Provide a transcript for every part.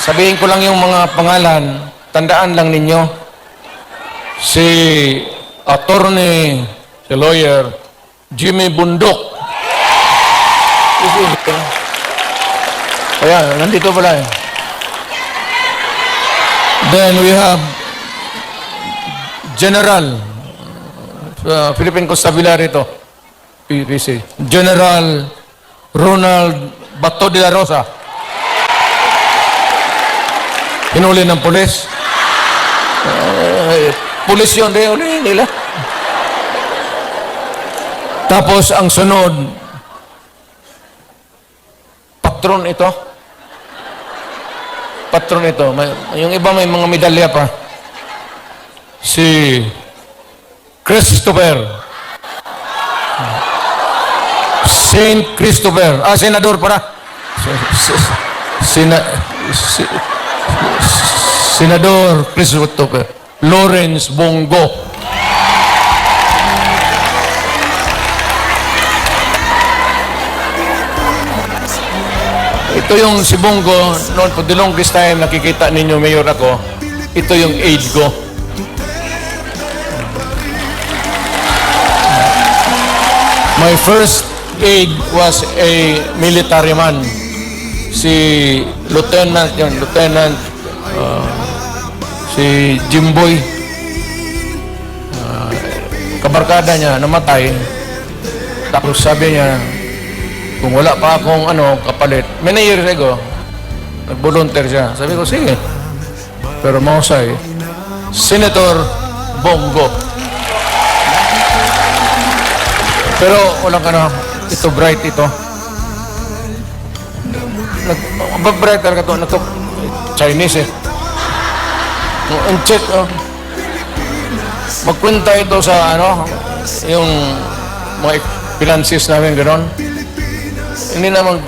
sabihin ko lang yung mga pangalan, tandaan lang ninyo. Si attorney, si lawyer, Jimmy Bundok. Ayan, nandito pala eh. Then we have General uh, Philippine Constabulary ito. PPC. General Ronald Bato de la Rosa. Hinuli ng pulis. Uh, pulis yun, di huli nila. Tapos ang sunod, patron ito. Patron ito. May, yung iba may mga medalya pa. Si Christopher. Saint Christopher. Ah, senador para. Sina, si, Senador Christopher. Lawrence Bongo. Ito yung si Bongo, noon for the longest time nakikita ninyo, mayor ako, ito yung aide ko. My first aide was a military man. Si Lieutenant, yun, Lieutenant, si Jimboy. Uh, kabarkada niya, namatay. Tapos sabi niya, kung wala pa akong ano, kapalit, many years ago, nag-volunteer siya. Sabi ko, sige. Pero mahusay, Senator Bongo. Pero walang ano, ito bright ito. Nag, ba bright talaga ito, natok Chinese eh. Ang check, oh. Magkwenta ito sa ano, yung mga finances namin, gano'n. Hindi na mag,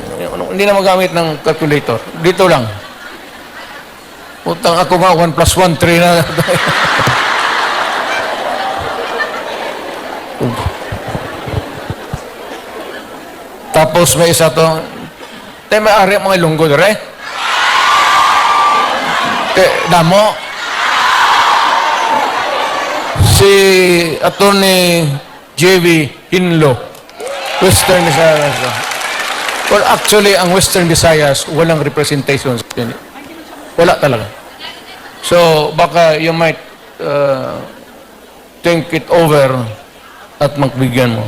hindi na magamit ng calculator. Dito lang. Utang ako nga, 1 plus 1, 3 na. Tapos may isa to. Te, may ari mga ilunggo dere. Te, damo. Si Attorney J.V. Hinlo. Western Visayas. Well, actually, ang Western Visayas, walang representation. sa. Wala talaga. So, baka you might uh, think it over at magbigyan mo.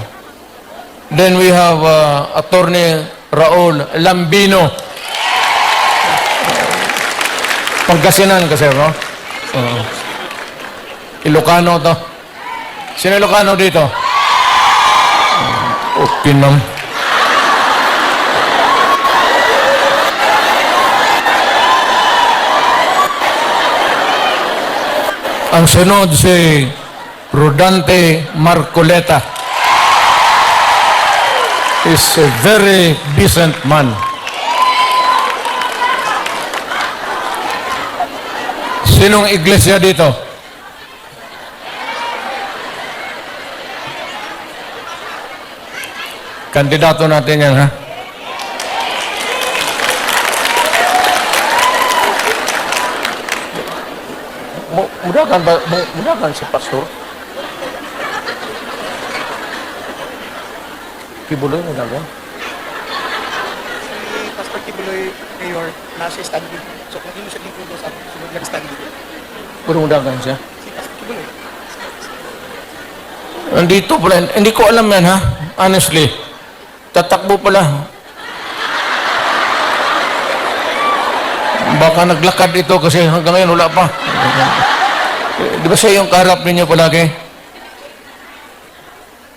Then we have uh, Attorney Raul Lambino. Pagkasinan kasi, no? Oo. Ilocano to. Sino Ilocano dito? Okay nam. Ang sunod si Rodante Marcoleta is a very decent man. Sinong iglesia dito? Kandidato natin yan, ha? Mu- Mudakan ba? mu- Mudakan si pastor? Kibuloy, mudakan? si Pastor Kibuloy Mayor na siya standing. So kung hindi mo siya lingkod sa sunod lang standing. Puro mudakan siya. Si Pastor Kibuloy. Nandito pala. Hindi ko alam yan, ha? Honestly. Tatakbo pala. Baka naglakad ito kasi hanggang ngayon wala pa. Di ba siya yung kaharap ninyo palagi?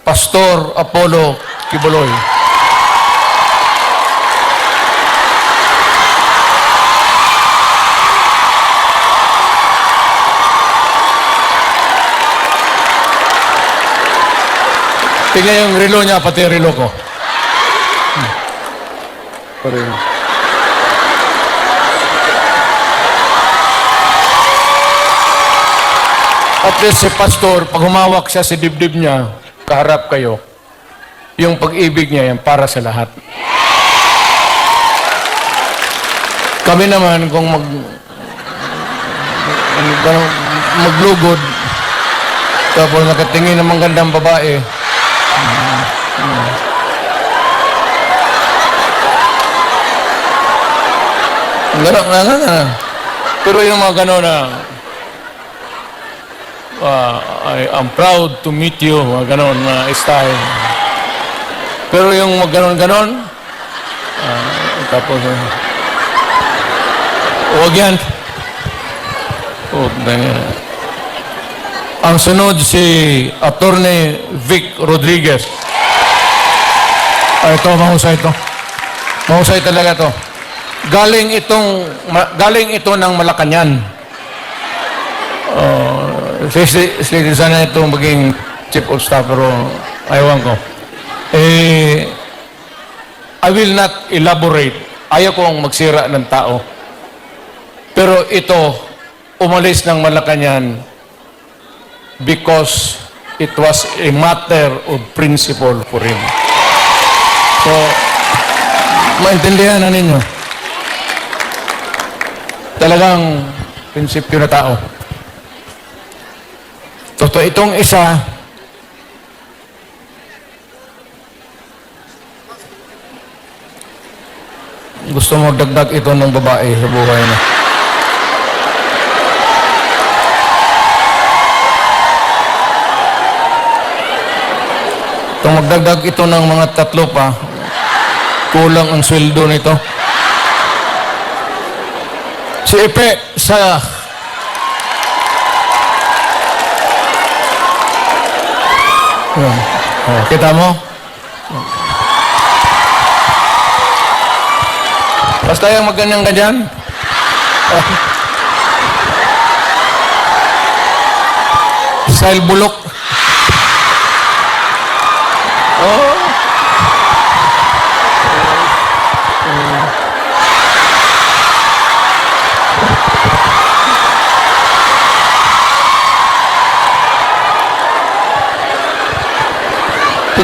Pastor Apollo Kibuloy. Tingnan yung relo niya, pati yung relo ko. Pareho. At least si pastor, pag humawak siya sa dibdib niya, kaharap kayo, yung pag-ibig niya yan para sa lahat. Kami naman, kung mag... mag- maglugod, tapos nakatingin ng magandang babae, Gano'n, gano'n, gano'n. Pero yung mga gano'n na, ah, I am proud to meet you, mga gano'n na style. Pero yung mga gano'n-gano'n, ah, tapos, uh, huwag yan. Na yan. Ang sunod si Attorney Vic Rodriguez. Ah, ito, mahusay ito. Mahusay talaga to. Galing itong galing ito ng Malacañang. Uh, si si sana ito maging chief of staff pero ayawan ko. Eh, I will not elaborate. Ayaw kong magsira ng tao. Pero ito, umalis ng Malacañang because it was a matter of principle for him. So, maintindihan na ninyo talagang prinsipyo na tao. Totoo itong isa, gusto mo dagdag ito ng babae sa buhay na. Kung magdagdag ito ng mga tatlo pa, kulang ang sweldo nito. Si Epe sa. Oh, kita mo? Basta yung magganyan-ganyan. Style bulok.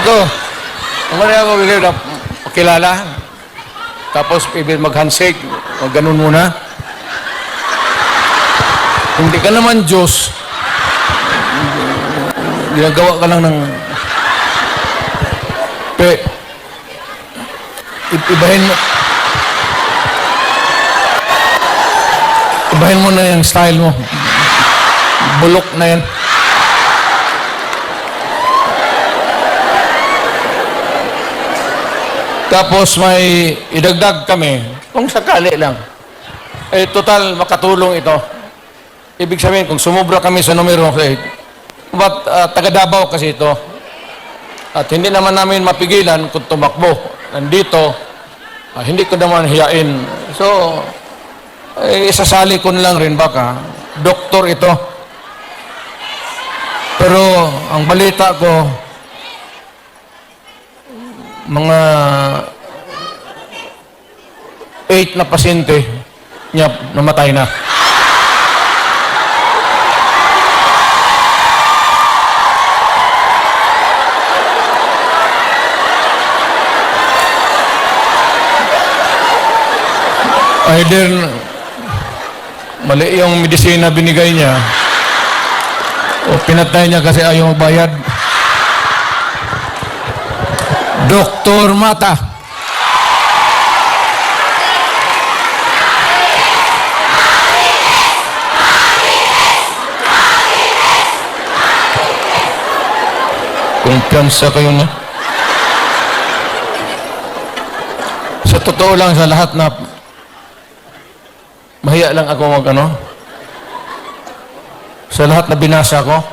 Ang mali ako bigay na pakilala. Tapos ibig mag-handshake. Mag ganun muna. Hindi ka naman Diyos. Ginagawa ka lang ng... Pe, ibahin mo... Ibahin mo na yung style mo. Bulok na yan. Tapos may idagdag kami, kung sakali lang. Eh, total, makatulong ito. Ibig sabihin, kung sumubra kami sa numero 8, but uh, taga Davao kasi ito. At hindi naman namin mapigilan kung tumakbo. Nandito, ah, hindi ko naman hiyain. So, eh, isasali ko lang rin baka. Doktor ito. Pero, ang balita ko, mga eight na pasyente niya namatay na. Either mali yung medisina binigay niya o pinatay niya kasi ayaw magbayad. Doktor Mata. Kumpiyansa kayo na. Sa totoo lang sa lahat na mahiya lang ako mag ano. Sa lahat na binasa ko,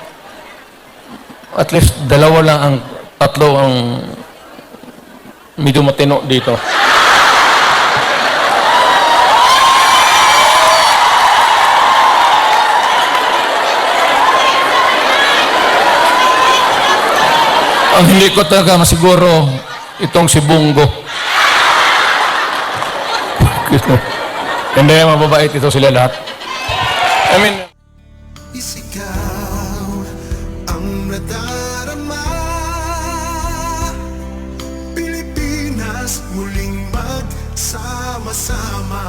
at least dalawa lang ang tatlo ang medyo matino dito. Ang hindi ko talaga masiguro itong si Bungo. hindi, mababait ito sila lahat. I mean, Isigaw ang nadarama sama-sama.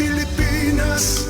Pilipinas